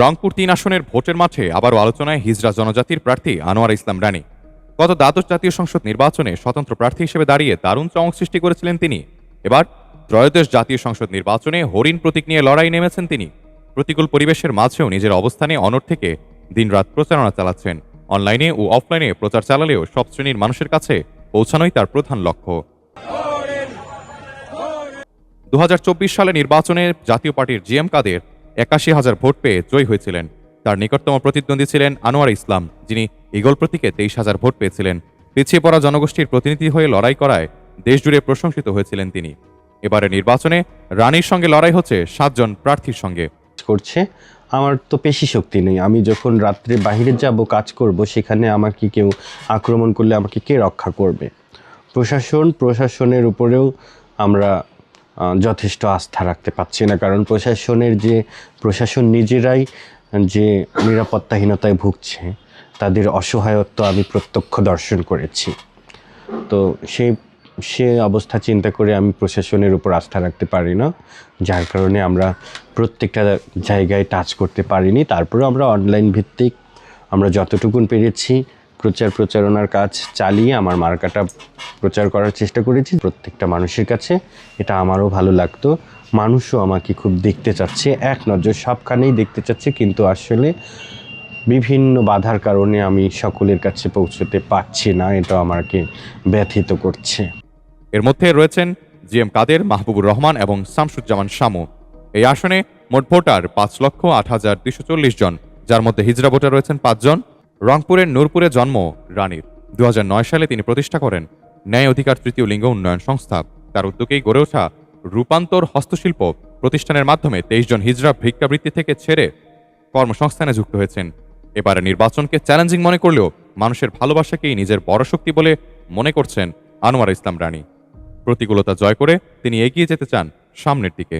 রংপুর তিন আসনের ভোটের মাঠে আবারও আলোচনায় হিজরা জনজাতির প্রার্থী আনোয়ার ইসলাম রানী। গত দ্বাদশ জাতীয় সংসদ নির্বাচনে স্বতন্ত্র প্রার্থী হিসেবে দাঁড়িয়ে দারুণ চমক সৃষ্টি করেছিলেন তিনি। এবার ত্রয়োদশ জাতীয় সংসদ নির্বাচনে হরিণ প্রতীক নিয়ে লড়াই নেমেছেন তিনি। প্রতিকূল পরিবেশের মাঝেও নিজের অবস্থানে অনর থেকে দিনরাত প্রচারণা চালাচ্ছেন। অনলাইনে ও অফলাইনে প্রচার চালালেও সব শ্রেণির মানুষের কাছে পৌঁছানোই তার প্রধান লক্ষ্য। দু হাজার চব্বিশ সালে নির্বাচনে জাতীয় পার্টির জিএম কাদের একাশি হাজার ভোট পেয়ে জয়ী হয়েছিলেন। তার নিকটতম প্রতিদ্বন্দ্বী ছিলেন আনোয়ার ইসলাম, যিনি ইগল প্রতীকে তেইশ হাজার ভোট পেয়েছিলেন। পিছিয়ে পড়া জনগোষ্ঠীর প্রতিনিধি হয়ে লড়াই করায় দেশজুড়ে প্রশংসিত হয়েছিলেন তিনি। এবারে নির্বাচনে রানীর সঙ্গে লড়াই হচ্ছে সাতজন প্রার্থীর সঙ্গে। করছে। আমার তো পেশি শক্তি নেই। আমি যখন রাত্রে বাইরে যাব, কাজ করব, সেখানে আমাকে কেউ আক্রমণ করলে আমাকে কে রক্ষা করবে? প্রশাসন, প্রশাসনের উপরেও আমরা যথেষ্ট আস্থা রাখতে পারছি না। কারণ প্রশাসনের যে, প্রশাসন নিজেরাই যে নিরাপত্তাহীনতায় ভুগছে, তাদের অসহায়ত্ব আমি প্রত্যক্ষ দর্শন করেছি। তো সেই সে অবস্থা চিন্তা করে আমি প্রশাসনের উপর আস্থা রাখতে পারি না, যার কারণে আমরা প্রত্যেকটা জায়গায় টাচ করতে পারিনি। তারপরে আমরা অনলাইন ভিত্তিক আমরা যতটুকুন পেরেছি প্রচার প্রচারণার কাজ চালিয়ে আমার মার্কাটা প্রচার করার চেষ্টা করেছি প্রত্যেকটা মানুষের কাছে। এটা আমারও ভালো লাগতো। মানুষও আমাকে খুব দেখতে চাচ্ছে, এক নজর সবখানেই দেখতে চাচ্ছে, কিন্তু আসলে বিভিন্ন বাধার কারণে আমি সকলের কাছে পৌঁছতে পারছি না এটা আমাকে ব্যথিত করছে। এর মধ্যে রয়েছেন জি এম কাদের, মাহবুবুর রহমান এবং শামসুজ্জামান শামু। এই আসনে মোট ভোটার পাঁচ লক্ষ আট হাজার দুশো চল্লিশ জন, যার মধ্যে হিজরা ভোটার রয়েছেন পাঁচজন রংপুরের নূরপুরে জন্ম রানীর। দু হাজার নয় সালে তিনি প্রতিষ্ঠা করেন ন্যায় অধিকার তৃতীয় লিঙ্গ উন্নয়ন সংস্থা। তার উদ্যোগেই গড়ে ওঠা রূপান্তর হস্তশিল্প প্রতিষ্ঠানের মাধ্যমে তেইশ জন হিজড়া ভিক্ষাবৃত্তি থেকে ছেড়ে কর্মসংস্থানে যুক্ত হয়েছেন। এবারে নির্বাচনকে চ্যালেঞ্জিং মনে করলেও মানুষের ভালোবাসাকেই নিজের বড় শক্তি বলে মনে করছেন আনোয়ার ইসলাম রানী। প্রতিকূলতা জয় করে তিনি এগিয়ে যেতে চান সামনের দিকে।